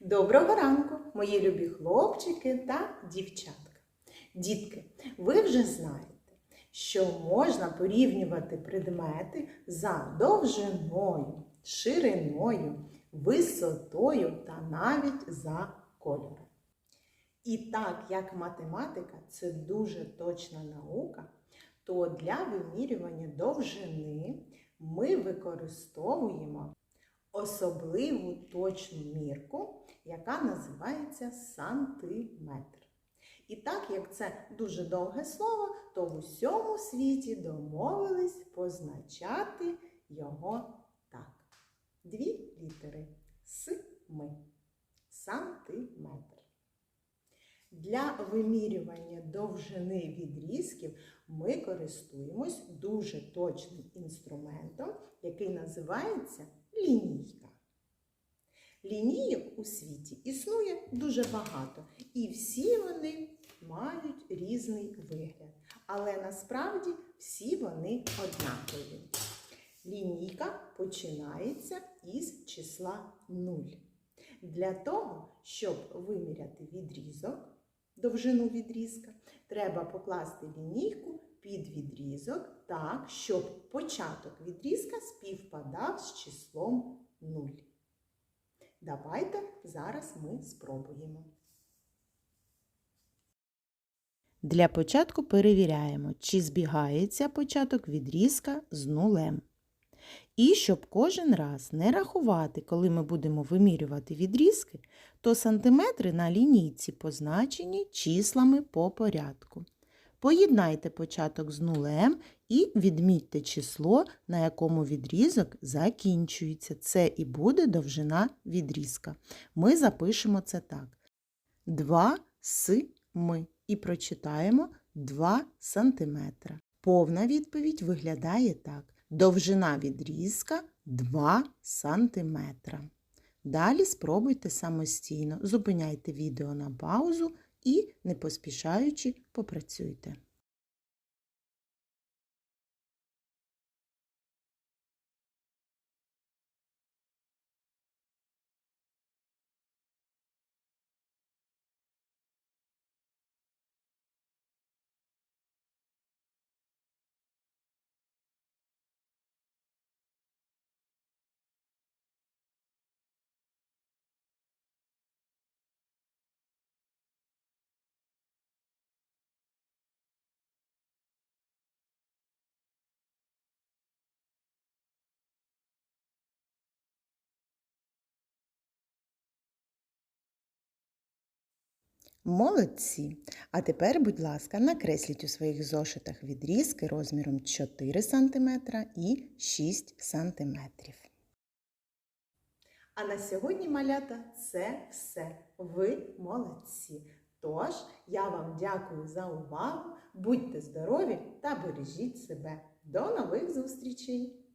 Доброго ранку, мої любі хлопчики та дівчатка. Дітки, ви вже знаєте, що можна порівнювати предмети за довжиною, шириною, висотою та навіть за кольором. І так як математика це дуже точна наука, то для вимірювання довжини ми використовуємо особливу точну мірку, яка називається сантиметр. І так як це дуже довге слово, то в усьому світі домовились позначати його так. Дві літери с ми. Сантиметр. Для вимірювання довжини відрізків ми користуємось дуже точним інструментом, який називається лінійка. Лінійок у світі існує дуже багато, і всі вони мають різний вигляд. Але насправді всі вони однакові. Лінійка починається із числа 0. Для того, щоб виміряти відрізок, довжину відрізка, треба покласти лінійку під відрізок так, щоб початок відрізка співпадав з числом 0. Давайте зараз ми спробуємо. Для початку перевіряємо, чи збігається початок відрізка з нулем. І щоб кожен раз не рахувати, коли ми будемо вимірювати відрізки, то сантиметри на лінійці позначені числами по порядку. Поєднайте початок з нулем і відмітьте число, на якому відрізок закінчується. Це і буде довжина відрізка. Ми запишемо це так. 2 с ми і прочитаємо 2 сантиметра. Повна відповідь виглядає так. Довжина відрізка 2 сантиметра. Далі спробуйте самостійно. Зупиняйте відео на паузу і, не поспішаючи, попрацюйте. Молодці! А тепер, будь ласка, накресліть у своїх зошитах відрізки розміром 4 см і 6 см. А на сьогодні, малята, це все. Ви молодці. Тож, я вам дякую за увагу. Будьте здорові та бережіть себе. До нових зустрічей!